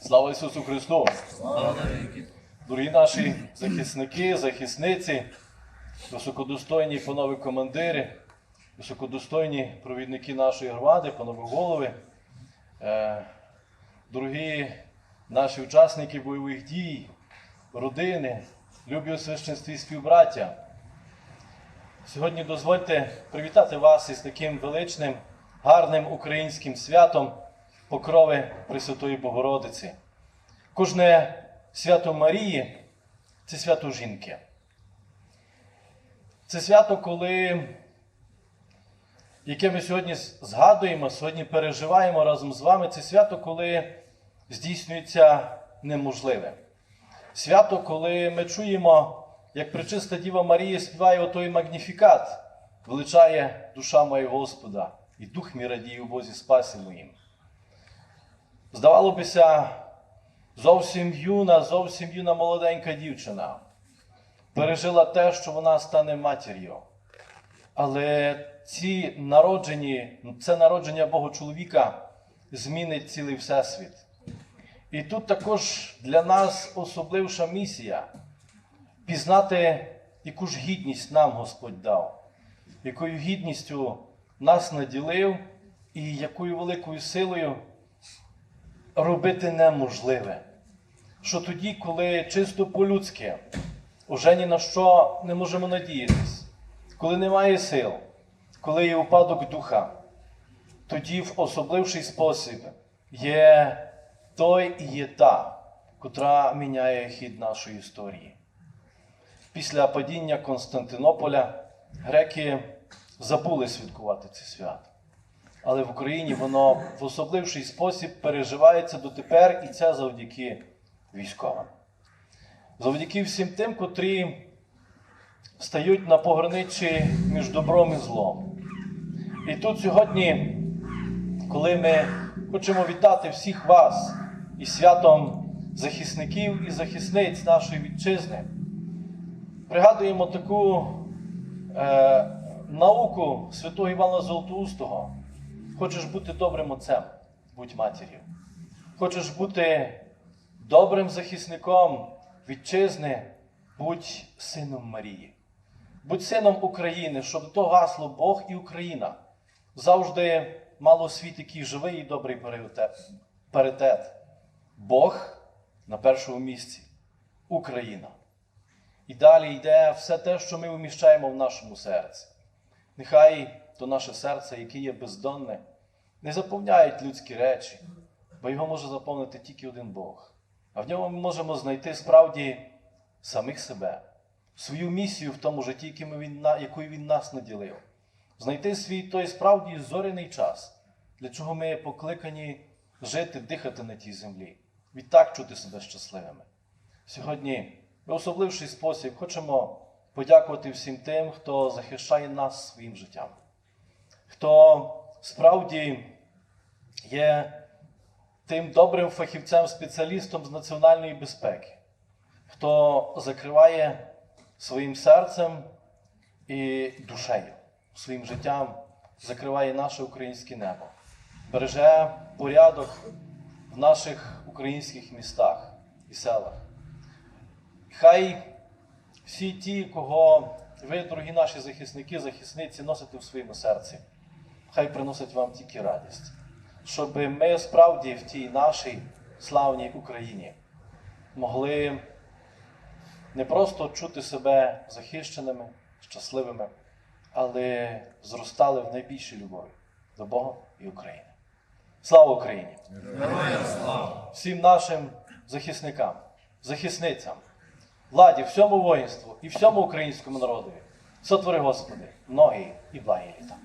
Слава Ісусу Христу! Дорогі наші захисники, захисниці, високодостойні панове командири, високодостойні провідники нашої громади, панове голови, е, дорогі наші учасники бойових дій, родини, любі у священстві співбраття. Сьогодні дозвольте привітати вас із таким величним, гарним українським святом Покрови Пресвятої Богородиці. Кожне свято Марії це свято жінки. Це свято, коли, яке ми сьогодні згадуємо, сьогодні переживаємо разом з вами, це свято, коли здійснюється неможливе. Свято, коли ми чуємо, як пречиста Діва Марія співає отой магніфікат, величає душа моя Господа, і дух мій радіє у Бозі спасі моїм. Здавало бися, зовсім юна, зовсім юна молоденька дівчина пережила те, що вона стане матір'ю. Але ці народжені, це народження Бога чоловіка змінить цілий всесвіт. І тут також для нас особливша місія пізнати, яку ж гідність нам Господь дав, якою гідністю нас наділив і якою великою силою робити неможливе. Що тоді, коли чисто по-людськи, уже ні на що не можемо надіятись, коли немає сил, коли є упадок духа, тоді в особливший спосіб є той і є та, котра міняє хід нашої історії. Після падіння Константинополя греки забули святкувати це свято. Але в Україні воно в особливший спосіб переживається дотепер, і це завдяки військовим. Завдяки всім тим, котрі стають на пограничі між добром і злом. І тут сьогодні, коли ми хочемо вітати всіх вас із святом захисників і захисниць нашої вітчизни, пригадуємо таку е, науку святого Івана Золотоустого. Хочеш бути добрим отцем, будь матір'ю. Хочеш бути добрим захисником вітчизни, будь сином Марії. Будь сином України, щоб то гасло Бог і Україна завжди мало світ, який живий і добрий паритет. Бог на першому місці, Україна. І далі йде все те, що ми вміщаємо в нашому серці. Нехай то наше серце, яке є бездонне, не заповняють людські речі, бо його може заповнити тільки один Бог. А в ньому ми можемо знайти справді самих себе, свою місію в тому житті, якою він нас наділив, знайти свій той справді зоряний час, для чого ми покликані жити, дихати на тій землі, відтак чути себе щасливими. Сьогодні в особливший спосіб хочемо подякувати всім тим, хто захищає нас своїм життям, хто справді є тим добрим фахівцем-спеціалістом з національної безпеки, хто закриває своїм серцем і душею, своїм життям, закриває наше українське небо, береже порядок в наших українських містах і селах. Хай всі ті, кого ви, дорогі наші захисники, захисниці, носите в своєму серці, хай приносять вам тільки радість, щоб ми справді в тій нашій славній Україні могли не просто чути себе захищеними, щасливими, але зростали в найбільшій любові до Бога і України. Слава Україні! Героям слава! Всім нашим захисникам, захисницям, владі, всьому воїнству і всьому українському народові. Сотвори Господи, многі і благі літа.